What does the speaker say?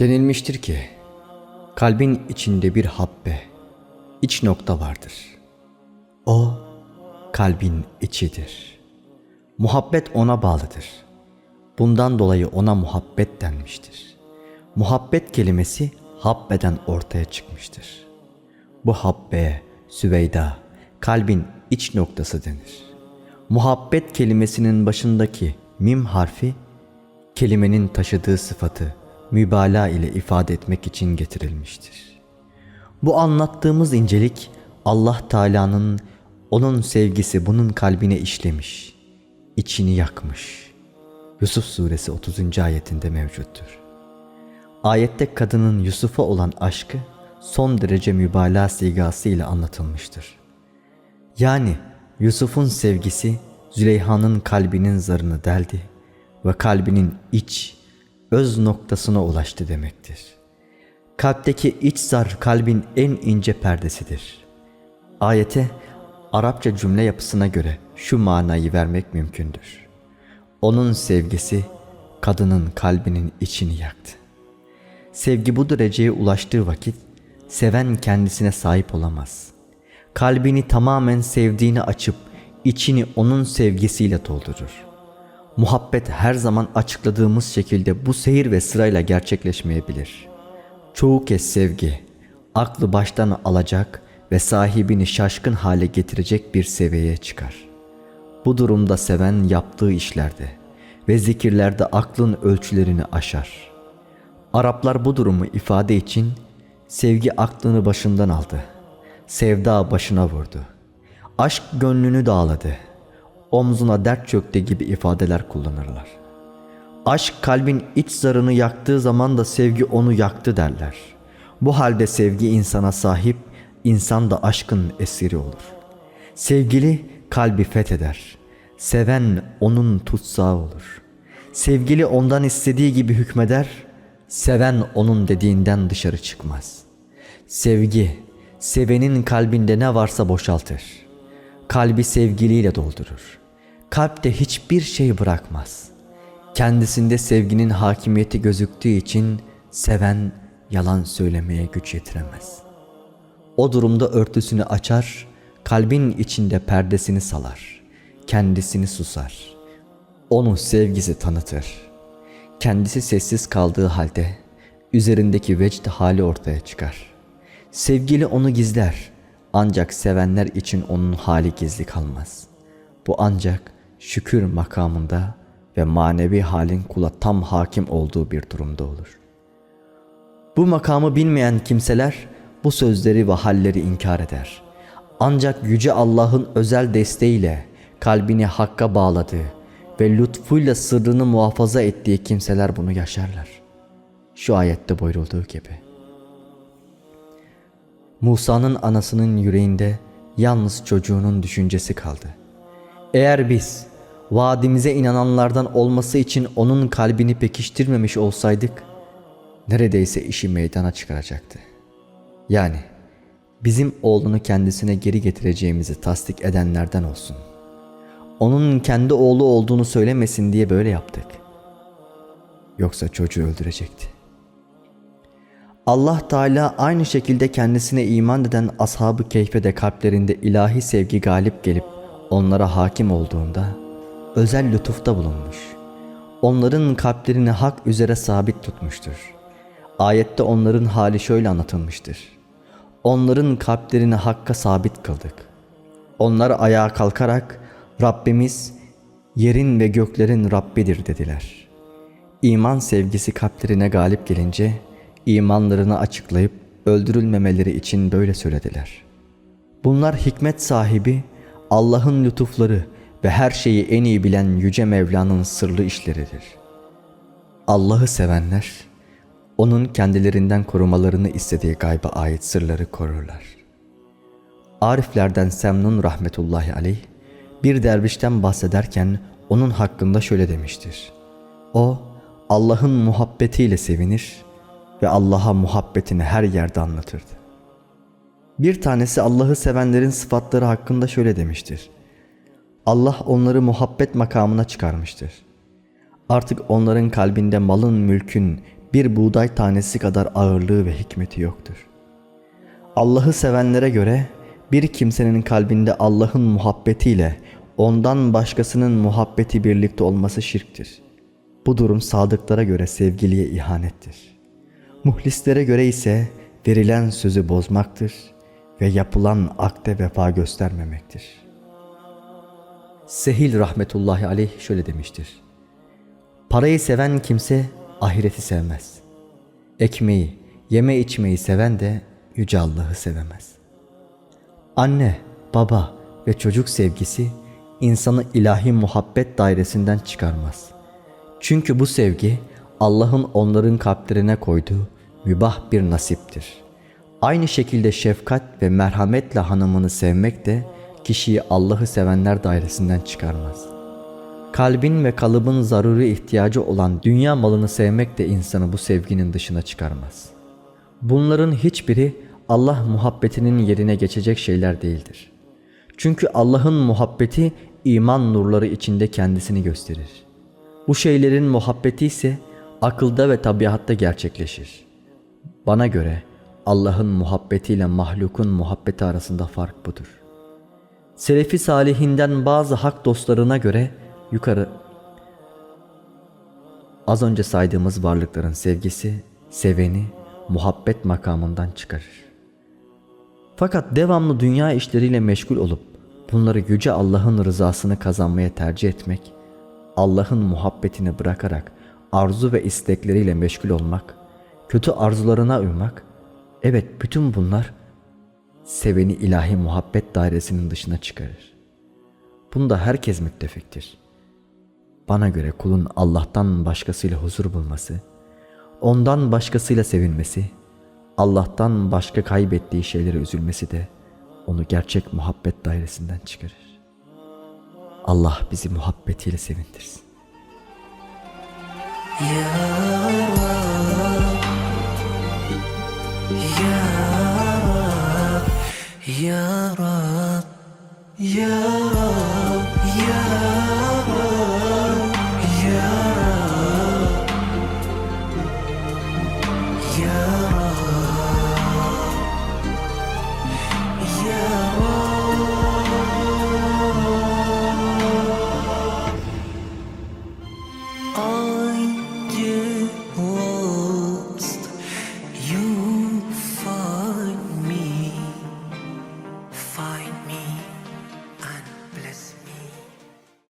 Denilmiştir ki kalbin içinde bir habbe, iç nokta vardır. O kalbin içidir. Muhabbet ona bağlıdır. Bundan dolayı ona muhabbet denmiştir. Muhabbet kelimesi habbeden ortaya çıkmıştır. Bu habbeye Süveyda, kalbin iç noktası denir. Muhabbet kelimesinin başındaki mim harfi kelimenin taşıdığı sıfatı mübalağa ile ifade etmek için getirilmiştir. Bu anlattığımız incelik Allah Teala'nın onun sevgisi bunun kalbine işlemiş, içini yakmış. Yusuf suresi 30. ayetinde mevcuttur. Ayette kadının Yusuf'a olan aşkı son derece mübalağa sigası ile anlatılmıştır. Yani Yusuf'un sevgisi Züleyha'nın kalbinin zarını deldi ve kalbinin iç, öz noktasına ulaştı demektir. Kalpteki iç zar kalbin en ince perdesidir. Ayete Arapça cümle yapısına göre şu manayı vermek mümkündür. Onun sevgisi kadının kalbinin içini yaktı. Sevgi bu dereceye ulaştığı vakit seven kendisine sahip olamaz. Kalbini tamamen sevdiğini açıp içini onun sevgisiyle doldurur. Muhabbet her zaman açıkladığımız şekilde bu seyir ve sırayla gerçekleşmeyebilir. Çoğu kez sevgi, aklı baştan alacak ve sahibini şaşkın hale getirecek bir seviyeye çıkar. Bu durumda seven yaptığı işlerde ve zikirlerde aklın ölçülerini aşar. Araplar bu durumu ifade için sevgi aklını başından aldı. Sevda başına vurdu. Aşk gönlünü dağladı. Omzuna dert çöktü gibi ifadeler kullanırlar. Aşk kalbin iç zarını yaktığı zaman da sevgi onu yaktı derler. Bu halde sevgi insana sahip, insan da aşkın esiri olur. Sevgili kalbi fetheder. Seven onun tutsağı olur. Sevgili ondan istediği gibi hükmeder. Seven onun dediğinden dışarı çıkmaz. Sevgi, sevenin kalbinde ne varsa boşaltır. Kalbi sevgiliyle doldurur. Kalpte hiçbir şey bırakmaz. Kendisinde sevginin hakimiyeti gözüktüğü için seven yalan söylemeye güç yetiremez. O durumda örtüsünü açar, kalbin içinde perdesini salar, kendisini susar. Onu sevgisi tanıtır. Kendisi sessiz kaldığı halde üzerindeki vecd hali ortaya çıkar. Sevgili onu gizler ancak sevenler için onun hali gizli kalmaz. Bu ancak şükür makamında ve manevi halin kula tam hakim olduğu bir durumda olur. Bu makamı bilmeyen kimseler bu sözleri ve halleri inkar eder. Ancak Yüce Allah'ın özel desteğiyle kalbini hakka bağladığı ve lütfuyla sırrını muhafaza ettiği kimseler bunu yaşarlar. Şu ayette buyurulduğu gibi. Musa'nın anasının yüreğinde yalnız çocuğunun düşüncesi kaldı. Eğer biz vaadimize inananlardan olması için onun kalbini pekiştirmemiş olsaydık, neredeyse işi meydana çıkaracaktı. Yani bizim oğlunu kendisine geri getireceğimizi tasdik edenlerden olsun. Onun kendi oğlu olduğunu söylemesin diye böyle yaptık. Yoksa çocuğu öldürecekti. Allah Teala aynı şekilde kendisine iman eden ashabı keyfede kalplerinde ilahi sevgi galip gelip onlara hakim olduğunda özel lütufta bulunmuş. Onların kalplerini hak üzere sabit tutmuştur. Ayette onların hali şöyle anlatılmıştır. Onların kalplerini hakka sabit kıldık. Onlar ayağa kalkarak Rabbimiz yerin ve göklerin Rabbidir dediler. İman sevgisi kalplerine galip gelince imanlarını açıklayıp öldürülmemeleri için böyle söylediler. Bunlar hikmet sahibi, Allah'ın lütufları ve her şeyi en iyi bilen Yüce Mevla'nın sırlı işleridir. Allah'ı sevenler, onun kendilerinden korumalarını istediği gayba ait sırları korurlar. Ariflerden Semnun rahmetullahi aleyh, bir dervişten bahsederken onun hakkında şöyle demiştir. O, Allah'ın muhabbetiyle sevinir ve Allah'a muhabbetini her yerde anlatırdı. Bir tanesi Allah'ı sevenlerin sıfatları hakkında şöyle demiştir. Allah onları muhabbet makamına çıkarmıştır. Artık onların kalbinde malın, mülkün, bir buğday tanesi kadar ağırlığı ve hikmeti yoktur. Allah'ı sevenlere göre bir kimsenin kalbinde Allah'ın muhabbetiyle ondan başkasının muhabbeti birlikte olması şirktir. Bu durum sadıklara göre sevgiliye ihanettir. Muhlislere göre ise verilen sözü bozmaktır ve yapılan akde vefa göstermemektir. Sehil rahmetullahi aleyh şöyle demiştir. Parayı seven kimse ahireti sevmez. Ekmeği, yeme içmeyi seven de Yüce Allah'ı sevemez. Anne, baba ve çocuk sevgisi insanı ilahi muhabbet dairesinden çıkarmaz. Çünkü bu sevgi Allah'ın onların kalplerine koyduğu mübah bir nasiptir. Aynı şekilde şefkat ve merhametle hanımını sevmek de kişiyi Allah'ı sevenler dairesinden çıkarmaz. Kalbin ve kalıbın zaruri ihtiyacı olan dünya malını sevmek de insanı bu sevginin dışına çıkarmaz. Bunların hiçbiri Allah muhabbetinin yerine geçecek şeyler değildir. Çünkü Allah'ın muhabbeti iman nurları içinde kendisini gösterir. Bu şeylerin muhabbeti ise akılda ve tabiatta gerçekleşir. Bana göre Allah'ın muhabbetiyle mahlukun muhabbeti arasında fark budur. Selefi salihinden bazı hak dostlarına göre yukarı az önce saydığımız varlıkların sevgisi seveni muhabbet makamından çıkarır. Fakat devamlı dünya işleriyle meşgul olup bunları yüce Allah'ın rızasını kazanmaya tercih etmek, Allah'ın muhabbetini bırakarak arzu ve istekleriyle meşgul olmak, kötü arzularına uymak, evet bütün bunlar seveni ilahi muhabbet dairesinin dışına çıkarır. Bunda herkes müttefiktir. Bana göre kulun Allah'tan başkasıyla huzur bulması, ondan başkasıyla sevinmesi, Allah'tan başka kaybettiği şeylere üzülmesi de onu gerçek muhabbet dairesinden çıkarır. Allah bizi muhabbetiyle sevindirsin. Ya Rab, Ya Rab